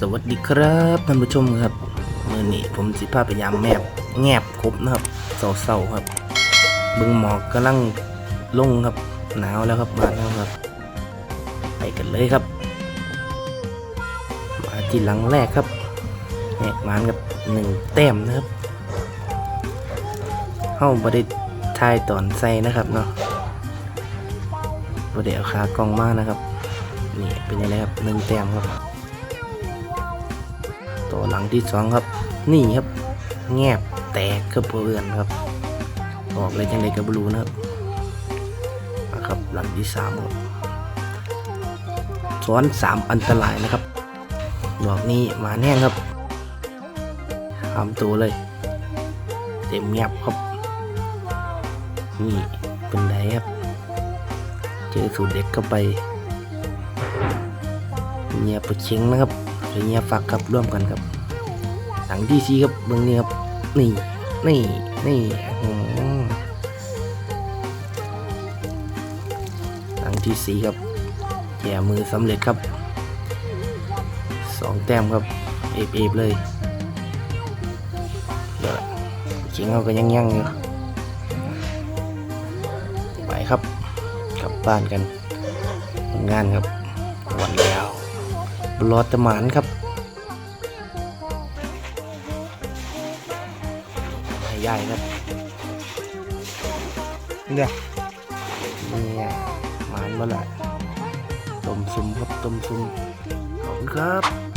สวัสดีครับท่านผู้ชมครับมื่อนี้ผมสิพาไปยามแมบแงบครบนะครับเศร้าๆครับบึงหมอกกำลังลงครับหนาวแล้วครับบ้านเราครับ ไปกันเลยครับ มาที่หลังแรกครับแหกมานกับหนึ่งแต้มนะครับเข้าบไดิทายตอนใส่นะครับเนาะบไดิเอาขากล้องมากนะครับนี่เป็นยังไงครับหนึ่งแต้มครับ ตัวหลังที่สองครับ นี่ครับ แงบแตกครับเพื่อนครับ ออกเลยจังไดกับบลูนะครับนะครับหลังที่สามครับซ้อนสามอันตรายนะครับดอกนี้มาแน่ครับทำตัวเลย เต็มเงียบครับ นี่เป็นไงครับ เจอสูตรเด็กเข้าไปเงียบปะชิงนะครับ เงียฝักครับร่วมกันครับหลังที่ซีครับเบื้องนี้ครับนี่นี่นี่อื้อหือหลังที่สีครับแย่มือสำเร็จครับสองแต้มครับเอฟเอฟเลยเดี๋ยวจริงเขาก็ยังยังอยู่ไปครับกลับบ้านกันงานครับ รอดตะหมานครับให้ใหญ่ครับเนี่ยเนี่ยหมานมาละต้มซุมครับต้มซุมขอบคุณครับ